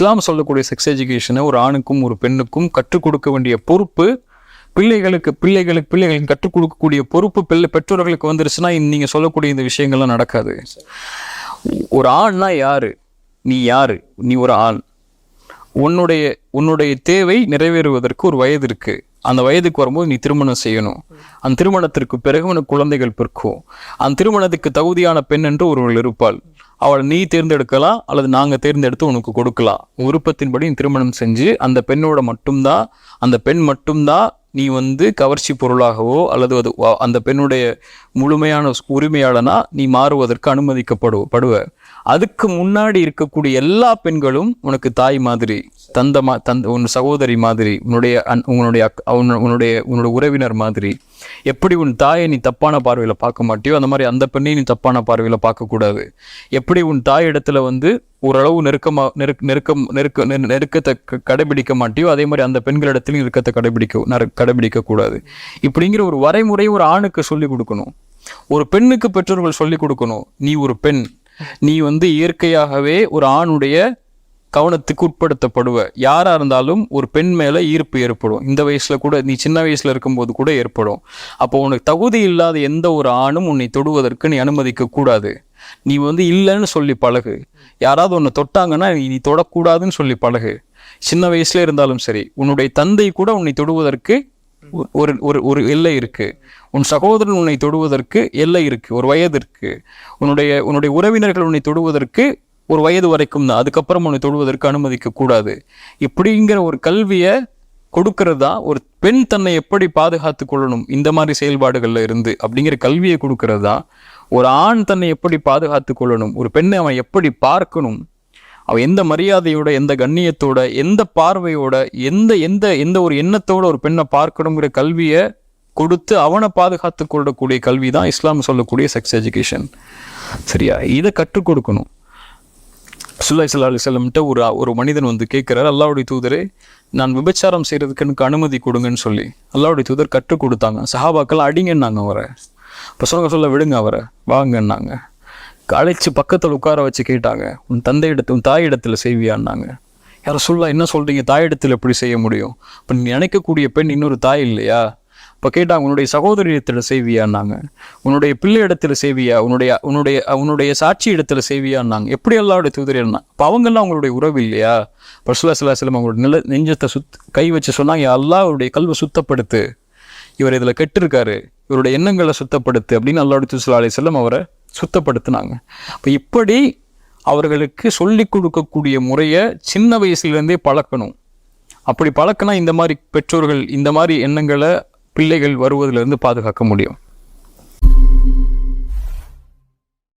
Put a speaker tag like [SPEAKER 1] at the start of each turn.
[SPEAKER 1] இஸ்லாம் சொல்லக்கூடிய செக்ஸ் எஜுகேஷனை ஒரு ஆணுக்கும் ஒரு பெண்ணுக்கும் கற்றுக் கொடுக்க வேண்டிய பொறுப்பு பிள்ளைகளுக்கு பிள்ளைகளுக்கு பிள்ளைகளுக்கு கற்றுக் கொடுக்கக்கூடிய பொறுப்பு பிள்ளை பெற்றோர்களுக்கு வந்துருச்சுன்னா நீங்கள் சொல்லக்கூடிய இந்த விஷயங்கள்லாம் நடக்காது. ஒரு ஆண்னா யாரு? நீ யாரு? நீ ஒரு ஆண். உன்னுடைய உன்னுடைய தேவை நிறைவேறுவதற்கு ஒரு வயது இருக்கு. அந்த வயதுக்கு வரும்போது நீ திருமணம் செய்யணும். அந்த திருமணத்திற்கு பிறகு உனக்கு குழந்தைகள் பிறக்கும். அந்த திருமணத்துக்கு தகுதியான பெண் என்று ஒருவள் இருப்பாள். அவளை நீ தேர்ந்தெடுக்கலாம் அல்லது நாங்கள் தேர்ந்தெடுத்து உனக்கு கொடுக்கலாம். விருப்பத்தின்படி திருமணம் செஞ்சு அந்த பெண்ணோட மட்டும்தான் அந்த பெண் மட்டும்தான் நீ வந்து கவர்ச்சி பொருளாகவோ அல்லது அது அந்த பெண்ணுடைய முழுமையான உரிமையாளனா நீ மாறுவதற்கு அனுமதிக்கப்படுவ படுவ. அதுக்கு முன்னாடி இருக்கக்கூடிய எல்லா பெண்களும் உனக்கு தாய் மாதிரி தந்த மா தந்த உன் சகோதரி மாதிரி உன்னுடைய அன்- உன்னுடைய அக்- உன்னுடைய உன்னுடைய உறவினர் மாதிரி. எப்படி உன் தாயை நீ தப்பான பார்வையில் பார்க்க மாட்டியோ அந்த மாதிரி அந்த பெண்ணையும் நீ தப்பான பார்வையில் பார்க்கக்கூடாது. எப்படி உன் தாய் இடத்துல வந்து ஓரளவு நெருக்கமா நெருக் நெருக்கம் நெருக்க நெரு- நெருக்கத்தை க- கடைபிடிக்க மாட்டியோ அதே மாதிரி அந்த பெண்களிடத்திலும் நெருக்கத்தை கடைபிடிக்க கடைபிடிக்க கூடாது. இப்படிங்கிற ஒரு வரைமுறை ஒரு ஆணுக்கு சொல்லி கொடுக்கணும். ஒரு பெண்ணுக்கு பெற்றோர்கள் சொல்லி கொடுக்கணும். நீ ஒரு பெண். நீ வந்து இயற்கையாகவே ஒரு ஆணுடைய கவனத்துக்கு உட்படுத்தப்படுவ. யாராக இருந்தாலும் ஒரு பெண் மேலே ஈர்ப்பு ஏற்படும். இந்த வயசில் கூட நீ சின்ன வயசில் இருக்கும்போது கூட ஏற்படும். அப்போ உனக்கு தகுதி இல்லாத எந்த ஒரு ஆணும் உன்னை தொடுவதற்கு நீ அனுமதிக்க கூடாது. நீ வந்து இல்லைன்னு சொல்லி பழகு. யாராவது ஒன்று தொட்டாங்கன்னா நீ தொடக்கூடாதுன்னு சொல்லி பழகு. சின்ன வயசுல இருந்தாலும் சரி உன்னுடைய தந்தை கூட உன்னை தொடுவதற்கு ஒரு ஒரு ஒரு எல்லை இருக்கு. உன் சகோதரன் உன்னை தொடுவதற்கு எல்லை இருக்கு ஒரு வயது இருக்கு. உன்னுடைய உன்னுடைய உறவினர்கள் உன்னை தொடுவதற்கு ஒரு வயது வரைக்கும் தான் அதுக்கப்புறம் உன்னை தொடுவதற்கு அனுமதிக்க கூடாது. இப்படிங்கிற ஒரு கல்வியை கொடுக்கறது தான் ஒரு பெண் தன்னை எப்படி பாதுகாத்து கொள்ளணும் இந்த மாதிரி செயல்பாடுகளில் இருந்து அப்படிங்கிற கல்வியை கொடுக்கறது தான் ஒரு ஆண் தன்னை எப்படி பாதுகாத்து கொள்ளணும்? ஒரு பெண்ணை அவன் எப்படி பார்க்கணும்? அவன் எந்த மரியாதையோட எந்த கண்ணியத்தோட எந்த பார்வையோட எந்த எந்த எந்த ஒரு எண்ணத்தோட ஒரு பெண்ணை பார்க்கணுங்கிற கல்வியை கொடுத்து அவனை பாதுகாத்து கொள்ளக்கூடிய கல்வி தான் இஸ்லாம் சொல்லக்கூடிய செக்ஸ் எஜுகேஷன் சரியா? இதை கற்றுக் கொடுக்கணும். சுல்லா சல்லா அலிசல்லம்கிட்ட ஒரு ஒரு மனிதன் வந்து கேட்குறாரு அல்லாவுடைய தூதரே நான் விபச்சாரம் செய்கிறதுக்கு எனக்கு அனுமதி கொடுங்கன்னு சொல்லி. அல்லாவுடைய தூதர் கற்றுக் கொடுத்தாங்க. சஹாபாக்கள் அடிங்கன்னாங்க அவரை. இப்போ சொல்ல சொல்ல விடுங்க அவரை. வாங்கன்னாங்க. அழைச்சு பக்கத்தில் உட்கார வச்சு கேட்டாங்க. உன் தந்தை இடத்து உன் தாய் இடத்துல செய்வியான்னாங்க. யாரை சொல்ல என்ன சொல்கிறீங்க தாய் இடத்துல எப்படி செய்ய முடியும்? இப்போ நீ நினைக்கக்கூடிய பெண் இன்னொரு தாய் இல்லையா? இப்போ கேட்டாங்க உன்னுடைய சகோதரி இடத்துல செய்வியான்னாங்க. உன்னுடைய பிள்ளை இடத்துல செய்வியா? உன்னுடைய உன்னுடைய உன்னுடைய சாட்சி இடத்துல செய்வியான்னாங்க. எப்படி எல்லாருடைய தூதரியா இப்போ அவங்கெல்லாம் அவங்களுடைய உறவு இல்லையா? பர்சுல்லா சல்லா சிலம் அவங்களுடைய நில நெஞ்சத்தை சுத் கை வச்சு சொன்னாங்க எல்லாம் அவருடைய கல்வை சுத்தப்படுத்து. இவர் இதில் கெட்டிருக்காரு. இவருடைய எண்ணங்களை சுத்தப்படுத்து அப்படின்னு அல்லாஹ் துசுல்லா அலி செல்லம் அவரை சுத்தப்படுத்தினாங்க. இப்போ இப்படி அவர்களுக்கு சொல்லிக் கொடுக்கக்கூடிய முறையை சின்ன வயசுலேருந்தே பழக்கணும். அப்படி பழக்கினா இந்த மாதிரி பெற்றோர்கள் இந்த மாதிரி எண்ணங்களை பிள்ளைகள் வருவதிலிருந்து பாதுகாக்க முடியும்.